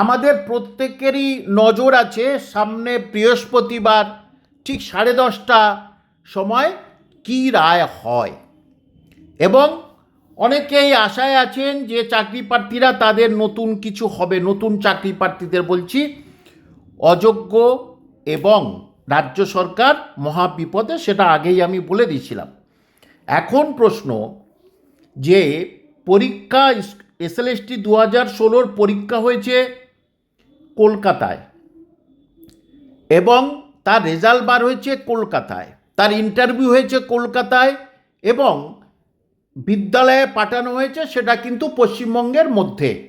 আমাদের প্রত্যেকেরই নজর আছে সামনে বৃহস্পতিবার ঠিক সাড়ে দশটা সময় কী রায় হয়। এবং অনেকেই আশায় আছেন যে চাকরি প্রার্থীরা তাদের নতুন কিছু হবে, নতুন চাকরি প্রার্থীদের বলছি, অযোগ্য এবং রাজ্য সরকার মহা বিপদে সেটা আগেই আমি বলে দিয়েছিলাম। এখন প্রশ্ন যে পরীক্ষা এসএলএসটি দু হাজার ষোলোর পরীক্ষা হয়েছে কলকাতায়। এবং তার রেজাল্ট বার হয়েছে কলকাতায়। তার ইন্টারভিউ হয়েছে কলকাতায় এবং বিদ্যালয়ে পাঠানো হয়েছে সেটা কিন্তু পশ্চিমবঙ্গের মধ্যে।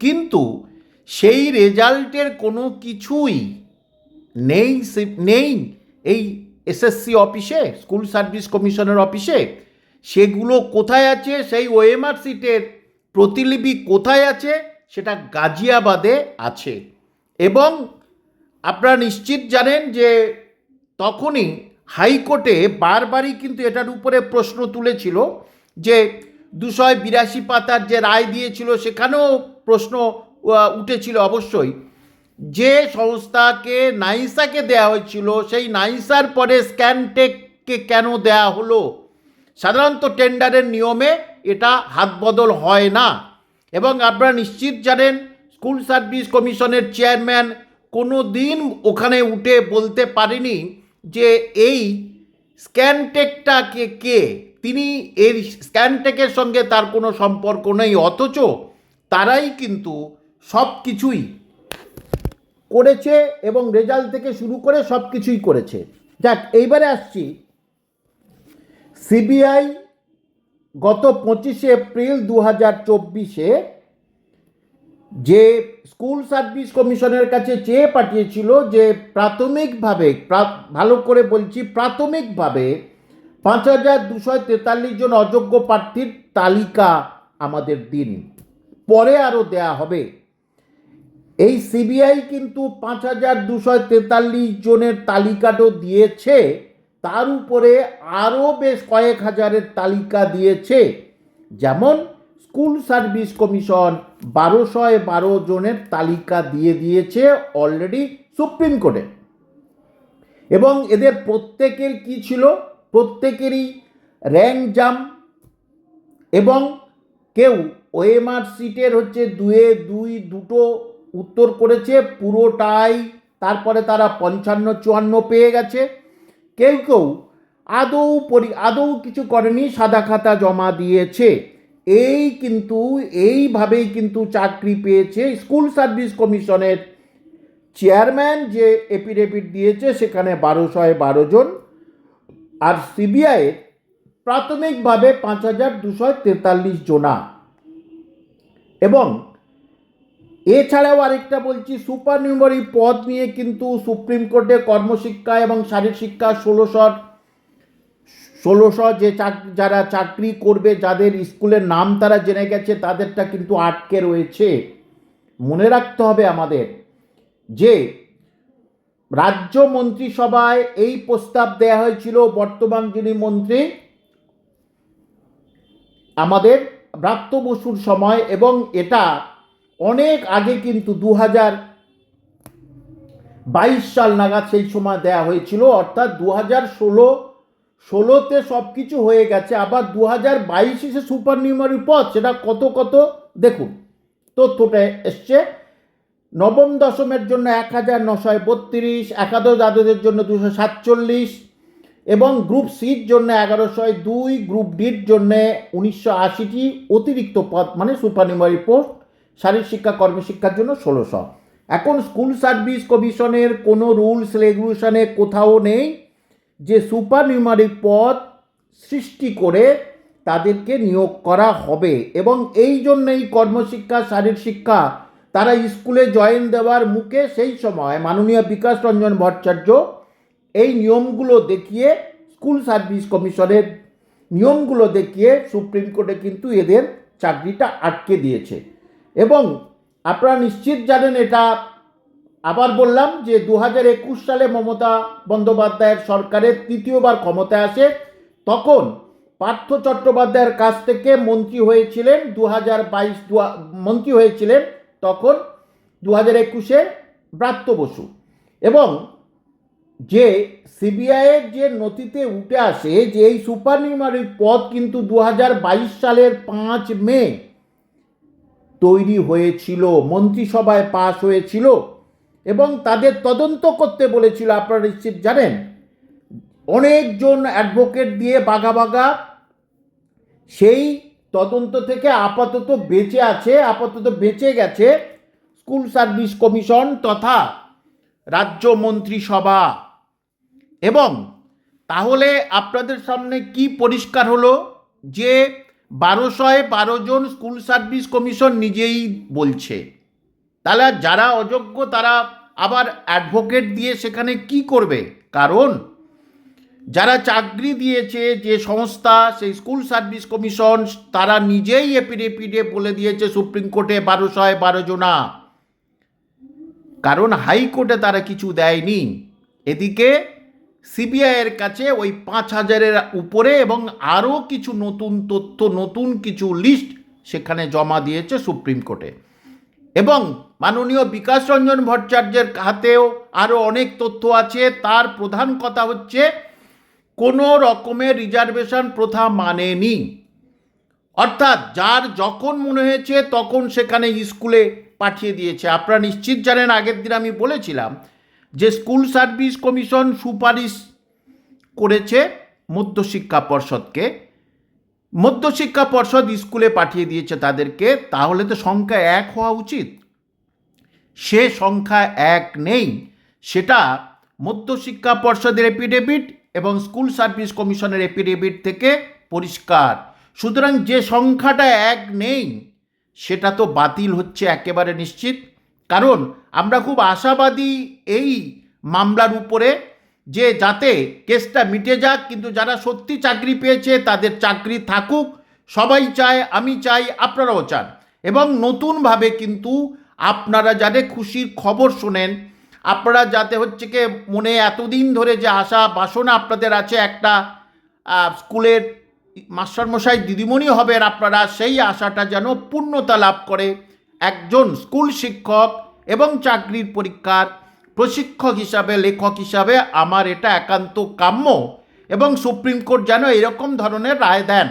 কিন্তু সেই রেজাল্টের কোনো কিছুই নেই নেই এই এসএসসি অফিসে, স্কুল সার্ভিস কমিশনের অফিসে। সেগুলো কোথায় আছে? সেই ওএমআর সিটের প্রতিলিপি কোথায় আছে? সেটা গাজিয়াবাদে আছে। এবং আপনারা নিশ্চিত জানেন যে তখনই হাইকোর্টে বারবারই কিন্তু এটার উপরে প্রশ্ন তুলেছিল যে দুশো বিরাশি পাতার যে রায় দিয়েছিল সেখানেও প্রশ্ন উঠেছিল অবশ্যই। যে সংস্থাকে নাইসাকে দেয়া হয়েছিল, সেই নাইসার পরে স্ক্যানটেককে কেন দেয়া হলো? সাধারণত টেন্ডারের নিয়মে এটা হাত বদল হয় না। এবং আপনারা নিশ্চিত জানেন, স্কুল সার্ভিস কমিশনের চেয়ারম্যান কোনো দিন ওখানে উঠে বলতে পারেনি যে এই স্ক্যানটেকটা কে কে? তিনি এই স্ক্যানটেকের সঙ্গে তার কোনো সম্পর্ক নেই, অথচ তারাই কিন্তু সব কিছুই করেছে এবং রেজাল্ট থেকে শুরু করে সব কিছুই করেছে। যাক, এইবারে আসছি। সিবিআই গত পঁচিশে এপ্রিল দু হাজার চব্বিশে যে স্কুল সার্ভিস কমিশনের কাছে চেয়ে পাঠিয়েছিল যে প্রাথমিকভাবে ভালো করে বলছি, প্রাথমিকভাবে পাঁচ হাজার দুশো তেতাল্লিশ জন অযোগ্য প্রার্থীর তালিকা আমাদের দিন। পরে আরও দেয়া হবে। এই সিবিআই কিন্তু পাঁচ হাজার দুশো তেতাল্লিশ জনের তালিকাটাও দিয়েছে। তার উপরে আরও বেশ কয়েক হাজারের তালিকা দিয়েছে। যেমন স্কুল সার্ভিস কমিশন বারোশয় বারো জনের তালিকা দিয়ে দিয়েছে অলরেডি সুপ্রিম কোর্টে। এবং এদের প্রত্যেকের কি ছিল? প্রত্যেকেরই র্যাঙ্ক জাম এবং কেউ ওএমআর সিটের হচ্ছে দুয়ে দুই দুটো উত্তর করেছে, পুরোটাই তারপরে তারা পঞ্চান্ন চুয়ান্ন পেয়ে গেছে। কেউ কেউ আদৌ পরি, আদৌ কিছু করেনি, সাদা খাতা জমা দিয়েছে। এই কিন্তু, এইভাবেই কিন্তু চাকরি পেয়েছে স্কুল সার্ভিস কমিশনের চেয়ারম্যান যে এপিডেভিট দিয়েছে, সেখানে বারোশয় বারো জন। আর সিবিআইয়ের প্রাথমিকভাবে পাঁচ হাজার দুশো তেতাল্লিশ জনা। এবং এছাড়াও আরেকটা বলছি সুপার নিউমারি পদ নিয়ে কিন্তু সুপ্রিম কোর্টে কর্মশিক্ষা এবং শারীর শিক্ষা ষোলোশোর ষোলোশো যে যারা চাকরি করবে, যাদের স্কুলের নাম তারা জেনে গেছে, তাদেরটা কিন্তু আটকে রয়েছে। মনে রাখতে হবে আমাদের যে রাজ্য মন্ত্রিসভায় এই প্রস্তাব দেয়া হয়েছিল, বর্তমান যিনি মন্ত্রী, আমাদের ব্রাত্য বসুর সময় এবং এটা অনেক আগে কিন্তু দু হাজার বাইশ সাল নাগাদ সেই সময় দেয়া হয়েছিল, অর্থাৎ দু হাজার ষোলো, ষোলোতে সব কিছু হয়ে গেছে। আবার দু হাজার বাইশে সে সুপার নিউমারি পদ সেটা কত কত? দেখুন, তথ্যটা এসছে। নবম দশমের জন্য এক হাজার নশয় বত্রিশ, একাদশ দ্বাদশের জন্য দুশো সাতচল্লিশ, এবং গ্রুপ সির জন্য এগারোশয় দুই, গ্রুপ ডির জন্য উনিশশো আশিটি অতিরিক্ত পদ মানে সুপার নিউমারি পোস্ট শারীর শিক্ষা কর্মশিক্ষার জন্য ষোলোশো। এখন স্কুল সার্ভিস কমিশনের কোনো রুলস রেগুলেশনে কোথাও নেই যে সুপার নিউমারি পদ সৃষ্টি করে তাদেরকে নিয়োগ করা হবে এবং এই জন্যই কর্মশিক্ষা শারীর শিক্ষা তারা স্কুলে জয়েন দেওয়ার মুখে সেই সময় মাননীয় বিকাশ রঞ্জন ভট্টাচার্য এই নিয়মগুলো দেখিয়ে স্কুল সার্ভিস কমিশনের নিয়মগুলো দেখিয়ে সুপ্রিম কোর্টে কিন্তু এদের চাকরিটা আটকে দিয়েছে। এবং আপনারা নিশ্চিত জানেন এটা, আবার বললাম যে দু হাজার একুশ সালে মমতা বন্দ্যোপাধ্যায়ের সরকারের তৃতীয়বার ক্ষমতায় আসে, তখন পার্থ চট্টোপাধ্যায়ের কাছ থেকে মন্ত্রী হয়েছিলেন দু হাজার বাইশ মন্ত্রী হয়েছিলেন তখন দু হাজার একুশে ব্রাত্য বসু। এবং যে সিবিআইয়ের যে নথিতে উঠে আসে যে এই সুপারনিউমারি পদ কিন্তু দু হাজার বাইশ সালের পাঁচ মে তৈরি হয়েছিল, মন্ত্রিসভায় পাশ হয়েছিল এবং তাদের তদন্ত করতে বলেছিল, আপনারা নিশ্চিত জানেন। অনেকজন অ্যাডভোকেট দিয়ে বাঘা বাঘা সেই তদন্ত থেকে আপাতত বেঁচে আছে, আপাতত বেঁচে গেছে স্কুল সার্ভিস কমিশন তথা রাজ্য মন্ত্রিসভা। এবং তাহলে আপনাদের সামনে কি পরিষ্কার হলো যে বারোশয় বারো জন স্কুল সার্ভিস কমিশন নিজেই বলছে। তাহলে যারা অযোগ্য, তারা আবার অ্যাডভোকেট দিয়ে সেখানে কি করবে? কারণ যারা চাকরি দিয়েছে, যে সংস্থা, সেই স্কুল সার্ভিস কমিশন, তারা নিজেই এপিডে পিডে বলে দিয়েছে সুপ্রিম কোর্টে বারোশয় বারো জনা। কারণ হাইকোর্টে তারা কিছু দেয়নি। এদিকে সিবিআইয়ের কাছে ওই পাঁচ হাজারের উপরে এবং আরও কিছু নতুন তথ্য, নতুন কিছু লিস্ট সেখানে জমা দিয়েছে সুপ্রিম কোর্টে। এবং মাননীয় বিকাশ রঞ্জন ভট্টাচার্যের হাতেও আরও অনেক তথ্য আছে। তার প্রধান কথা হচ্ছে, কোনো রকমের রিজার্ভেশন প্রথা মানেনি। অর্থাৎ যার যখন মনে হয়েছে তখন সেখানে স্কুলে পাঠিয়ে দিয়েছে। আপনারা নিশ্চিত জানেন, আগের দিন আমি বলেছিলাম যে স্কুল সার্ভিস কমিশন সুপারিশ করেছে মধ্যশিক্ষা পর্ষদকে, মধ্যশিক্ষা পর্ষদ স্কুলে পাঠিয়ে দিয়েছে তাদেরকে, তাহলে তো সংখ্যা এক হওয়া উচিত। সে সংখ্যা এক নেই, সেটা মধ্যশিক্ষা পর্ষদের এপিডেভিট এবং স্কুল সার্ভিস কমিশনের এপিডেভিট থেকে পরিষ্কার। সুতরাং যে সংখ্যাটা এক নেই, সেটা তো বাতিল হচ্ছে একেবারে নিশ্চিত। কারণ আমরা খুব আশাবাদী এই মামলার উপরে যে যাতে কেসটা মিটে যাক, কিন্তু যারা সত্যি চাকরি পেয়েছে তাদের চাকরি থাকুক। সবাই চায়, আমি চাই, আপনারাও চান। এবং নতুনভাবে কিন্তু আপনারা যাতে খুশির খবর শোনেন, আপনারা যাতে হচ্ছে কি মনে এতদিন ধরে যে আশা, বাসনা আপনাদের আছে একটা স্কুলের মাস্টারমশাই দিদিমণি হবেন আপনারা, সেই আশাটা যেন পূর্ণতা লাভ করে। একজন স্কুল শিক্ষক এবং চাকরির পরীক্ষার প্রশিক্ষক হিসাবে, লেখক হিসাবে আমার এটা একান্ত কাম্য এবং সুপ্রিম কোর্ট যেন এরকম ধরনের রায় দেন।